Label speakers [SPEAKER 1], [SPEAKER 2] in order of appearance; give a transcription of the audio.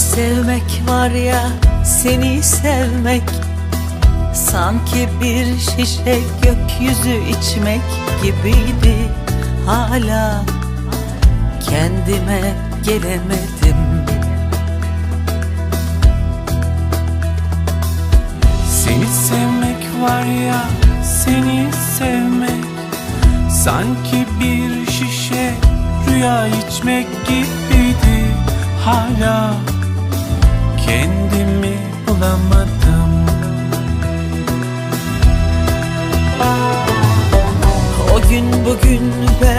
[SPEAKER 1] sevmek var ya seni sevmek. Sanki bir şişe gökyüzü içmek gibiydi Hala. Kendime gelemedim.
[SPEAKER 2] Seni sevmek var ya seni sevmek. Sanki bir şişe rüya içmek gibiydi Hala kendimi bulamadım.
[SPEAKER 1] O gün bugün ben